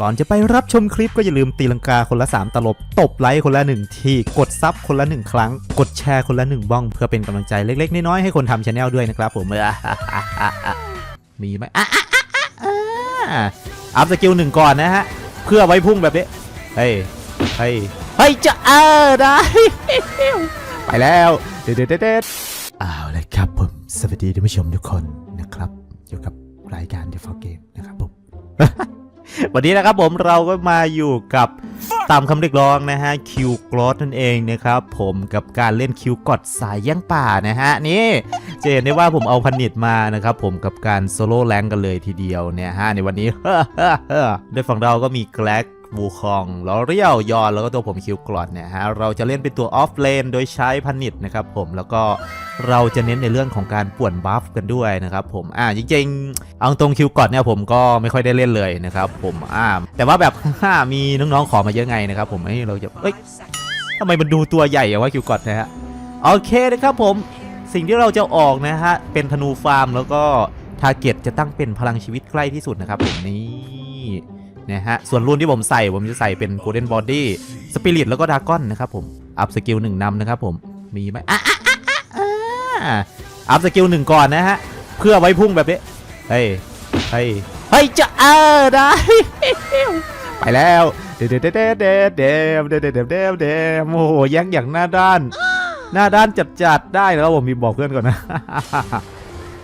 ก่อนจะไปรับชมคลิปก็อย่าลืมตีลังกาคนละ 3 ตลบ ตบไลค์คนละ 1 ที กดซับคนละ 1 ครั้ง กดแชร์คนละ 1บ้อง เพื่อเป็นกำลังใจเล็กๆ น้อยๆ ให้คนทำชาแนลด้วยนะครับผมมีไหมอะอะอะอะอัพสกิลหนึ่งก่อนนะฮะ เพื่อไว้พุ่งแบบนี้ เฮ้ย เฮ้ย เฮ้ย จะเออได้ ไปแล้ว เด็ดเด็ดเด็ดเอาวเลยครับผม สวัสดีท่านผู้ชมทุกคนนะครับ อยู่กับรายการ The f o r Game นะครับผม วันนี้นะครับผมเราก็มาอยู่กับตามคำเรียกร้องนะฮะคิวกรอสนั่นเองนะครับผมกับการเล่นคิวกอดสายย่างป่านะฮะนี่จะเห็นได้ว่าผมเอาพันนิตมานะครับผมกับการโซโล่แรงกันเลยทีเดียวเนี่ยฮะในวันนี้โดยฝั่งเราก็มีแกลก บูคองลอเรียลยอนแล้วก็ตัวผมคิวกรอดเนี่ยฮะเราจะเล่นเป็นตัวออฟเลนโดยใช้พันนิตนะครับผมแล้วก็เราจะเน้นในเรื่องของการป่วนบัฟกันด้วยนะครับผมอ่าจริงๆ เอาตรงคิวกรอดเนี่ยผมก็ไม่ค่อยได้เล่นเลยนะครับผมอ่าแต่ว่าแบบ มีน้องๆขอมาเยอะไงนะครับผมเอ้ยเราจะเอ้ยทำไมมันดูตัวใหญ่อย่างว่าคิวกรอดนะฮะโอเคนะครับผมสิ่งที่เราจะออกนะฮะเป็นธนูฟาร์มแล้วก็ทาร์เก็ตจะตั้งเป็นพลังชีวิตใกล้ที่สุดนะครับผมนี่ นะฮะ ส่วนรุ่นที่ผมใส่ผมจะใส่เป็น Golden Body Spirit แล้วก็ดากอนนะครับผม อัพสกิลหนึ่งนำนะครับผม มีไหมอะอะอะอัพสกิลหนึ่งก่อนนะฮะ เพื่อไว้พุ่งแบบนี้ เฮ้ย เฮ้ย เฮ้ย จะเออได้ ไปแล้วเดเดเดเดเดเดเดเดเดเดเดโอ้โหแย่งอย่างหน้าด้าน หน้าด้านจัดจัดได้แล้วผมมีบอกเพื่อนก่อนนะ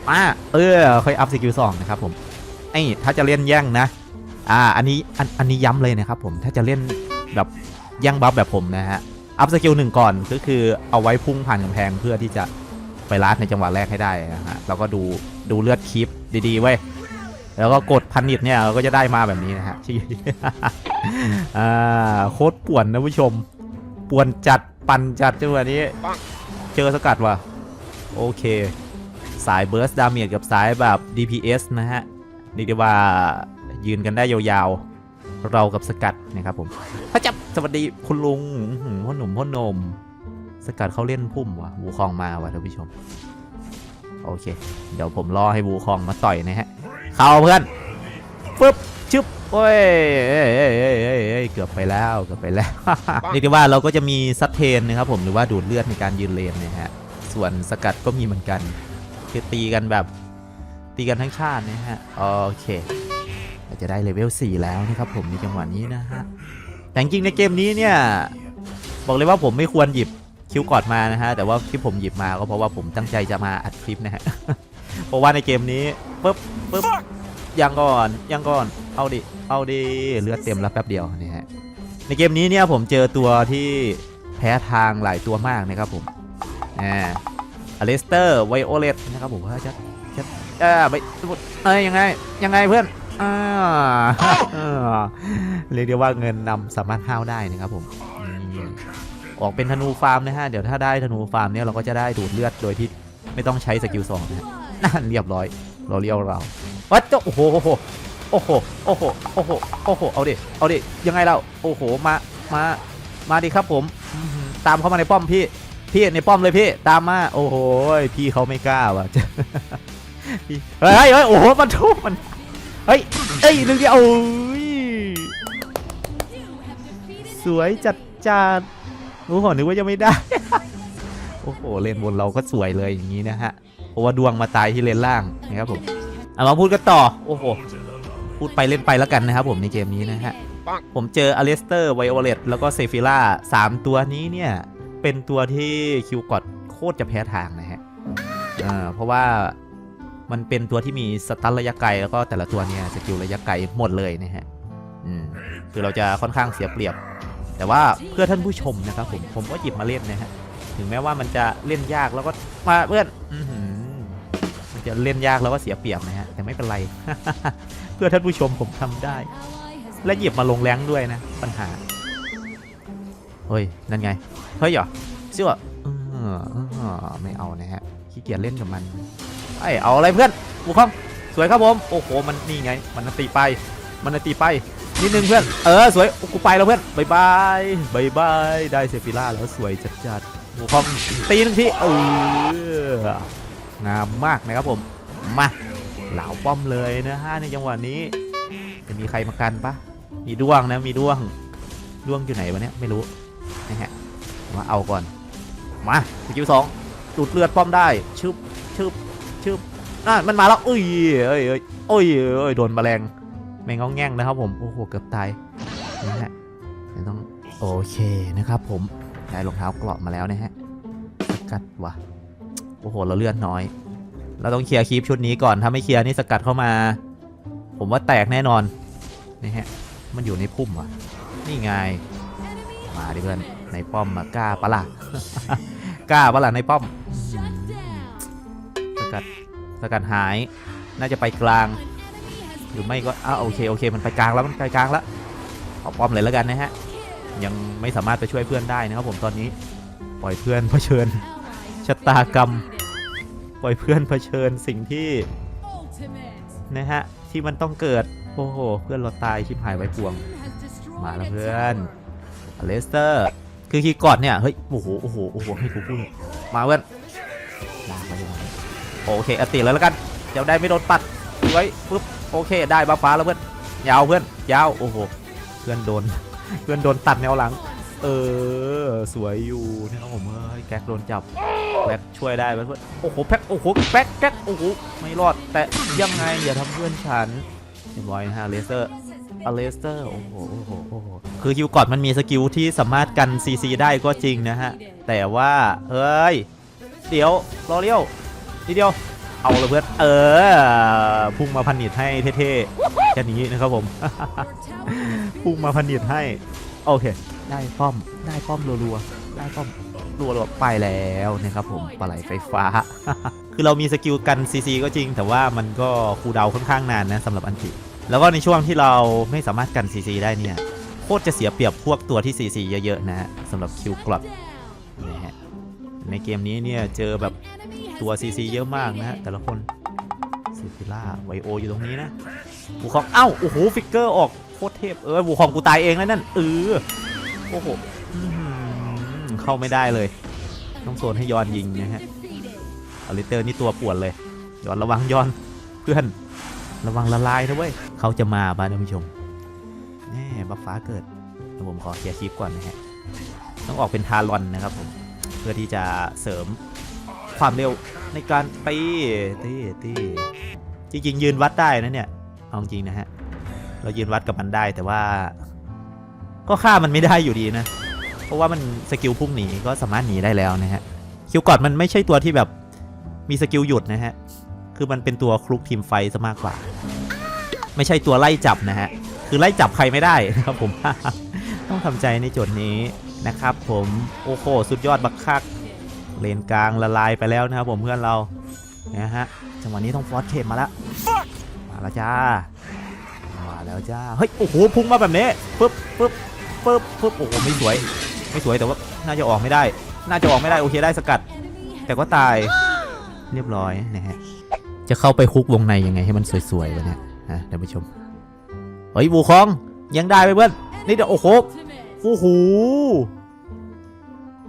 มาเออค่อยอัพสกิลสองนะครับผมไอ้ถ้าจะเล่นแย่งนะ อ่าอันนี้อันอันนี้ย้ำเลยนะครับผมถ้าจะเล่นแบบย่งบัฟแบบผมนะฮะอัพสกิลหนึ่งก่อนก็คือเอาไว้พุ่งผ่านกำแพงเพื่อที่จะไปลัดในจังหวะแรกให้ได้นะฮะแล้วก็ดูดูเลือดคลิปดีๆเว้แล้วก็กดพันนิดเนี่ยเราก็จะได้มาแบบนี้นะฮะที่อ่าโคตรป่วนนะผู้ชม ป่วนจัดปั่นจัดจังหวะนี้ เจอสกัดว่ะโอเค สายเบิร์สดาเมจกับสายแบบ DPS นะฮะเรียกได้ว่า ยืนกันได้ยาวๆ เรากับสกัดนะครับผมพระจับสวัสดีคุณลุงพ่อหนุ่มพ่อหนม สกัดเขาเล่นพุ่มว่ะวูคองมาว่ะท่านผู้ชม โอเค เดี๋ยวผมรอให้วูคองมาต่อยนะฮะ เข้าเพื่อนฟึบชึบโอ้ยเอ้ยเกือบไปแล้วเกือบไปแล้วเรียกได้ว่าเราก็จะมีซัดเทนนะครับผมหรือว่าดูดเลือดในการยืนเลนนะฮะส่วนสกัดก็มีเหมือนกัน คือตีกันแบบตีกันทั้งชาตินะฮะ โอเค จะได้เลเวล4แล้วนะครับผมในจังหวะนี้นะฮะแต่จริงในเกมนี้เนี่ยบอกเลยว่าผมไม่ควรหยิบคิวกอดมานะฮะแต่ว่าที่ผมหยิบมาก็เพราะว่าผมตั้งใจจะมาอัดคลิปนะฮะเพราะว่าในเกมนี้ปุ๊บปุ๊บยังก่อนยังก่อนเอาดิเอาดิเลือดเต็มแล้วแป๊บเดียวนี่ฮะในเกมนี้เนี่ยผมเจอตัวที่แพ้ทางหลายตัวมากนะครับผมอ่าอเลสเตอร์ไวโอเลตนะครับผมว่าจะจะเออไปเอ้ยยังไงยังไงเพื่อนเออเรียกได้ว่าเงินนำสามารถห้าวได้นะครับผมนี่ออกเป็นธนูฟาร์มนะฮะ เดี๋ยวถ้าได้ธนูฟาร์มเนี่ยเราก็จะได้ดูดเลือดโดยที่ไม่ต้องใช้สกิลสองนะฮะนั่นเรียบร้อย เราเรียวเราวัดเจ้าโอ้โหโอ้โห โอ้โห โอ้โห โอ้โห โอ้โห เอาดิ เอาดิ ยังไงเรา โอ้โห มา มา มาดิครับผมอื้อหือตามเข้ามาในป้อมพี่ พี่ในป้อมเลยพี่ ตามมา โอ้โห พี่เขาไม่กล้าว่ะพี่เฮ้ยเฮ้ยโอ้โห มันทุบมัน เฮ้ยเอ้ยนึงเดียวโอ้ยสวยจัดจานโอ้โหนึกว่าจะไม่ได้ โอ้โหเลนบนเราก็สวยเลยอย่างนี้นะฮะเพราะว่าดวงมาตายที่เลนล่างนะครับผมเอามาพูดกันต่อโอ้โหพูดไปเล่นไปแล้วกันนะครับผมในเกมนี้นะฮะผมเจออเลสเตอร์ไวโอเลตแล้วก็เซฟิล่าสามตัวนี้เนี่ยเป็นตัวที่คิวกอดโคตรจะแพ้ทางนะฮะเพราะว่า มันเป็นตัวที่มีสตันระยะไกลแล้วก็แต่ละตัวเนี่ยสกิลระยะไกลหมดเลยนะฮะคือเราจะค่อนข้างเสียเปรียบ แต่ว่าเพื่อท่านผู้ชมนะครับผมผมก็หยิบมาเล่นนะฮะถึงแม้ว่ามันจะเล่นยากแล้วก็มาเพื่อนมันจะเล่นยากแล้วก็เสียเปรียบนะฮะแต่ไม่เป็นไร เพื่อท่านผู้ชมผมทำได้ และหยิบมาลงแรงด้วยนะ ปัญหาเฮ้ยนั่นไงเฮ้ยเหรอเชื่อเออเอไม่เอานะฮะขี้เกียจเล่นกับมัน ไอเอาอะไรเพื่อนบุคคองสวยครับผมโอ้โหมันนี่ไง มันตีไป มันตีไปนิดนึงเพื่อนเออสวยกูไปแล้วเพื่อนบายบายบายบายได้เซฟิล่าแล้วสวยจัดจัดบุคคองตีหนึงทีเอองามมากนะครับผมมาเหลาป้อมเลยนะฮะในจังหวะนี้จะมีใครมากันปะมีมีด้วงนะมีด้วงด้วงอยู่ไหนวะเนี่ยไม่รู้นะฮะมาเอาก่อนมาสกิลสองดูดเลือดป้อมได้ชึบชึบ ชึบน่ามันมาแล้วเอ้ยเอ้ยเอ้ยเอ้ยเอ้ยโดนแมลงแมงงองแง่งนะครับผมโอ้โหเกือบตายนะฮะต้องโอเคนะครับผมได้รองเท้าเกราะมาแล้วนะฮะสกัดวะโอ้โหเราเลือดน้อย เราต้องเคลียร์คลิปชุดนี้ก่อนถ้าไม่เคลียร์นี่สกัดเข้ามา ผมว่าแตกแน่นอนนี่ฮะมันอยู่ในพุ่มว่ะนี่ไงมาดิเพื่อนในป้อมมากล้าปะล่ะกล้าปะล่ะในป้อม สกัดหาย น่าจะไปกลาง หรือไม่ก็อ้าวโอเคโอเค มันไปกลางแล้วมันไปกลางแล้วเอาป้อมเลยแล้วกันนะฮะ ยังไม่สามารถไปช่วยเพื่อนได้นะครับผมตอนนี้ ปล่อยเพื่อนเผชิญชะตากรรม ปล่อยเพื่อนเผชิญสิ่งที่นะฮะที่มันต้องเกิด โอ้โห เพื่อนเราตายชิบหายไว้พวง มาแล้วเพื่อนอเลสเตอร์ คือคีย์กอดเนี่ย เฮ้ย โอ้โห โอ้โห โอ้โห ให้กูพูด มาเพื่อนลากไปเลย โอเคอติแล้วแล้วกันเดี๋ยวได้ไม่โดนปัดไว้ปุ๊บโอเคได้บ้าฟ้าแล้วเพื่อนยาวเพื่อนยาวโอ้โหเพื่อนโดน เพื่อนโดนตัดแนวหลัง เออสวยอยู่นะครับผมเฮ้ยแก๊กโดนจับแพ็กช่วยได้เพื่อนโอ้โหแพ็กโอ้โหแพ็กแพ็กโอ้โหไม่รอดแต่ยังไงอย่าทำเพื่อนฉันเรียบร้อยนะฮะเลเซอร์อเลสเตอร์โอ้โหโอ้โหโอ้โหคือคิวกอดมันมีสกิลที่สามารถกัน CC ได้ก็จริงนะฮะ แต่ว่า เฮ้ย เดี๋ยวรอเลี้ยว ทีเดียว เอาเลยเพื่อน เออ พุ่งมาพันนิดให้เท่ๆ แค่นี้นะครับผม พุ่งมาพันนิดให้ โอเค ได้ป้อม ได้ป้อมรัวๆ ได้ป้อมรัวๆไปแล้วนะครับผม ปลาไหลไฟฟ้า คือเรามีสกิลกัน CC ก็จริง แต่ว่ามันก็คูดาวค่อนข้างนานนะสำหรับอันติ แล้วก็ในช่วงที่เราไม่สามารถกัน CC ได้เนี่ย โคตรจะเสียเปรียบพวกตัวที่ CC เยอะๆนะฮะสำหรับคิวกรอดนะฮะ ในเกมนี้เนี่ยเจอแบบตัว CC เยอะมากนะฮะแต่ละคนซิฟิล่าไวโออยู่ตรงนี้นะบูคองเอ้าโอ้โหฟิกเกอร์ออกโคตรเทพเออบูคองกูตายเองแล้วนั่นเออโอ้โหเข้าไม่ได้เลย ต้องโซนให้ยอนยิงนะฮะอลิเตอร์นี่ตัวปวนเลยยอนระวังยอนเพื่อนระวังละลายนะเว้ยเขาจะมาบ้านท่านผู้ชมแน่บัฟฟ้าเกิดผมขอเคลียร์คลิปก่อนนะฮะต้องออกเป็นทารอนนะครับผม เพื่อที่จะเสริมความเร็วในการตีตีตีจริงๆยืนวัดได้นะเนี่ยเอาจริงนะฮะเรายืนวัดกับมันได้แต่ว่า ก็ฆ่ามันไม่ได้อยู่ดีนะ เพราะว่ามันสกิลพุ่งหนีก็สามารถหนีได้แล้วนะฮะคิวกอดมันไม่ใช่ตัวที่แบบมีสกิลหยุดนะฮะคือมันเป็นตัวคลุกทีมไฟซะมากกว่า ไม่ใช่ตัวไล่จับนะฮะคือไล่จับใครไม่ได้นะครับผมต้องทำใจในโจทย์นี้ นะครับผมโอ้โหสุดยอดบักคักเลนกลางละลายไปแล้วนะครับผมเพื่อนเรานะฮะจังหวะนี้ต้องฟอสเคมมาแล้วมาแล้วจ้ามาแล้วจ้าเฮ้ยโอ้โหพุ่งมาแบบนี้ปึ๊บปึ๊บปึ๊บปึ๊บโอ้โหไม่สวยไม่สวยแต่ว่าน่าจะออกไม่ได้ น่าจะออกไม่ได้โอเคได้สกัด แต่ก็ตายเรียบร้อยนะฮะจะเข้าไปคุกวงในยังไงให้มันสวยๆวะเนี่ยฮะท่านผู้ชมเฮ้ยบูคองยังได้ไปเพื่อนนี่เดี๋ยวโอ้โหโอ้โห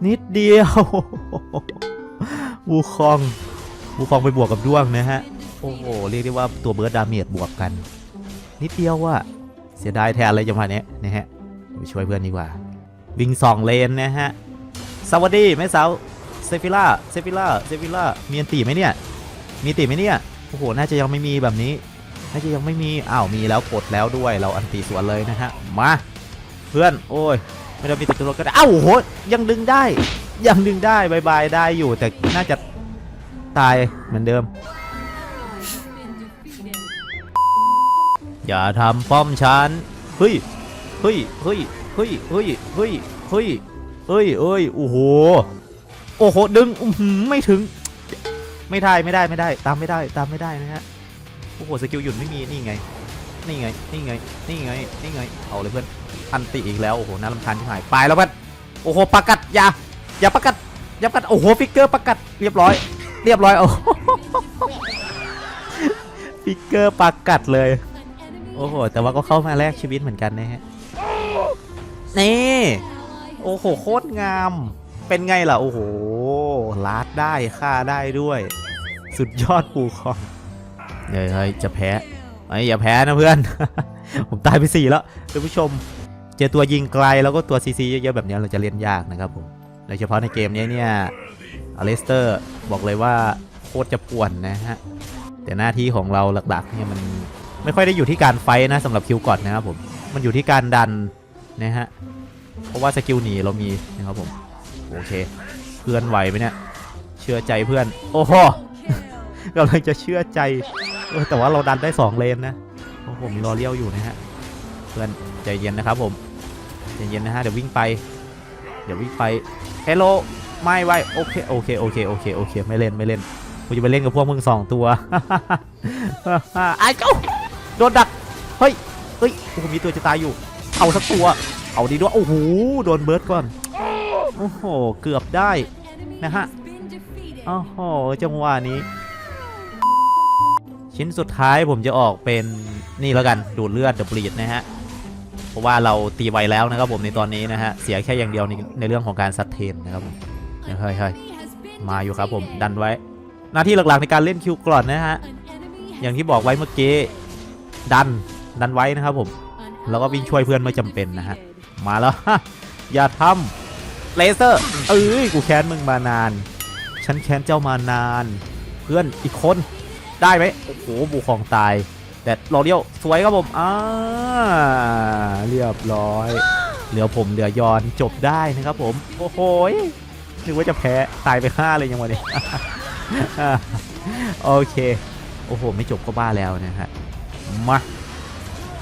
นิดเดียวบูคองบูคองไปบวกกับด้วงนะฮะ โอ้โห เรียกได้ว่าตัวเบิร์ดดาเมจบวกกัน นิดเดียวว่ะเสียดายแทนอะไรจังหวะนี้นะฮะไปช่วยเพื่อนดีกว่า วิ่งสองเลนนะฮะ สวัสดีแม่สาวเซฟิล่าเซฟิล่าเซฟิล่ามีอันตีไหมเนี่ย มีติไหมเนี่ยโอ้โห น่าจะยังไม่มีแบบนี้ น่าจะยังไม่มี อ้าว มีแล้วกดแล้วด้วย เราอันตีสวนเลยนะฮะ มา เพื่อน โอ้ย ไม่ต้องมีติดตัวก็ได้อ้าวโหยังดึงได้ ยังดึงได้บายบายได้อยู่ แต่น่าจะตายเหมือนเดิม อย่าทำป้อมฉันเฮ้ยเฮ้ยเฮ้ยเฮ้ยเฮ้ยเฮ้ยเฮ้ยเฮ้ยเอ้ยโอ้โหโอ้โหดึงอือหือไม่ถึง ไม่ได้ไม่ได้ไม่ได้ ตามไม่ได้ตามไม่ได้นะฮะโอ้โหสกิลหยุดไม่มีนี่ไง นี่ไง นี่ไง นี่ไง นี่ไง เอาเลยเพื่อน อันติอีกแล้ว โอ้โห น่ารำคาญที่หายไปแล้วเพื่อน โอ้โห ประกัดอย่า อย่าประกัด อย่าประกัด โอ้โห ฟิกเกอร์ประกัด เรียบร้อย เรียบร้อย โอ้โหฟิกเกอร์ประกัดเลย โอ้โห แต่ว่าก็เข้ามาแลกชีวิตเหมือนกันนะฮะ นี่ โอ้โห โคตรงาม เป็นไงล่ะ โอ้โห ลาดได้ ฆ่าได้ด้วย สุดยอดปูคองเฮ้ยเฮ้ยจะแพ้ ไอ้ยอย่าแพ้นะเพื่อน ผมตายไปสี่แล้วท่านผู้ชม เจอตัวยิงไกลแล้วก็ตัวซีซีเยอะๆแบบนี้เราจะเล่นยากนะครับผมโดยเฉพาะในเกมนี้เนี่ยอเลสเตอร์บอกเลยว่าโคตรจะป่วนนะฮะแต่หน้าที่ของเราหลักๆเนี่ยมันไม่ค่อยได้อยู่ที่การไฟนะสำหรับคิวก่อนนะครับผมมันอยู่ที่การดันนะฮะเพราะว่าสกิลหนีเรามีนะครับผมโอเค เพื่อนไหวไหมเนี่ยเชื่อใจเพื่อน โอ้โหกำลังจะเชื่อใจ แต่ว่าเราดันได้ 2 เลนนะโอ้โหมีรอเลี้ยวอยู่นะฮะเพื่อนใจเย็นนะครับผมใจเย็นนะฮะเดี๋ยววิ่งไป เดี๋ยววิ่งไปเฮลโลไม่ไว้โอเคโอเคโอเคโอเคโอเคไม่เล่นไม่เล่นกูจะไปเล่นกับพวกมึงสองตัวไอ้เจ้าโดนดักเฮ้ยเฮ้ยโอ้โหมีตัวจะตายอยู่เอาสักตัวเอาดีด้วยโอ้โหโดนเบิร์ดก่อนโอ้โหเกือบได้นะฮะโอ้โหจังหวะนี้ ชิ้นสุดท้ายผมจะออกเป็นนี่แล้วกันดูดเลือดเดบลีดนะฮะเพราะว่าเราตีไวแล้วนะครับผมในตอนนี้นะฮะเสียแค่อย่างเดียวในในเรื่องของการซัดเทนนะครับผมเฮ้ยเฮ้ยมาอยู่ครับผมดันไว้ หน้าที่หลักๆในการเล่นคิวกรอนนะฮะอย่างที่บอกไว้เมื่อกี้ดันดันไว้นะครับผมแล้วก็วิ่งช่วยเพื่อนเมื่อจำเป็นนะฮะมาแล้วอย่าทำเลเซอร์เอ้ยกูแค้นมึงมานาน ฉันแค้นเจ้ามานาน เพื่อนอีกคน ได้ไหมโอ้โหบูของตาย แต่รอเดียวสวยครับผมอ่าเรียบร้อย เหลือผมเหลือยอนจบได้นะครับผม โอ้โหยนึกว่าจะแพ้ตายไปห้าเลยยังวันนี้โอเค โอ้โห ไม่จบก็บ้าแล้วนะฮะมา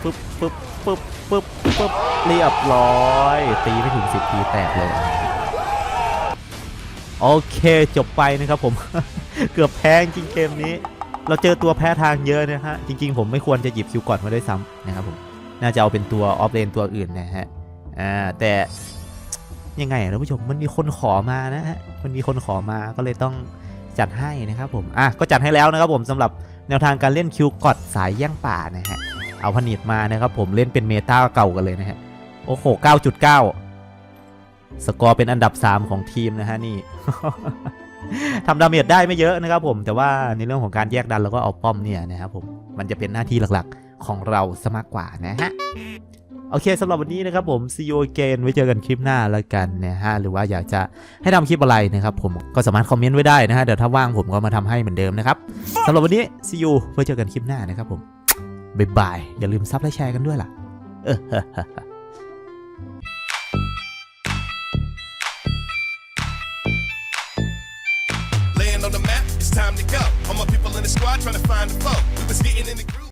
ปึ๊บปึ๊บปึ๊บปึ๊บปึ๊บเรียบร้อย ตีไม่ถึงสิบทีแตกเลย โอเคจบไปนะครับผม เกือบแพ้จริงเกมนี้ เราเจอตัวแพ้ทางเยอะนะฮะ จริง ๆ ผมไม่ควรจะหยิบคิวก่อนมาด้วยซ้ำนะครับผม น่าจะเอาเป็นตัวออฟเลนตัวอื่นนะฮะ อ่า แต่ยังไงอะท่านผู้ชม มันมีคนขอมานะฮะ มันมีคนขอมาก็เลยต้องจัดให้นะครับผม อะ ก็จัดให้แล้วนะครับผมสำหรับแนวทางการเล่นคิวกอดสายแย่งป่านะฮะ เอาผนิตมานะครับผมเล่นเป็นเมตาเก่ากันเลยนะฮะ โอ้โห 9.9 สกอร์เป็นอันดับ 3 ของทีมนะฮะนี่ ทำดาเมจได้ไม่เยอะนะครับผม แต่ว่าในเรื่องของการแยกดันแล้วก็เอาป้อมเนี่ยนะครับผมมันจะเป็นหน้าที่หลักๆของเราซะมากกว่านะฮะโอเคสำหรับวันนี้นะครับผม see you again ไว้เจอกันคลิปหน้าแล้วกันนะฮะ หรือว่าอยากจะให้ทำคลิปอะไรนะครับผมก็สามารถคอมเมนต์ไว้ได้นะฮะ เดี๋ยวถ้าว่างผมก็มาทำให้เหมือนเดิมนะครับสำหรับวันนี้ see you ไว้เจอกันคลิปหน้านะครับผม บ๊ายบาย อย่าลืมซับและแชร์กันด้วยล่ะ เออ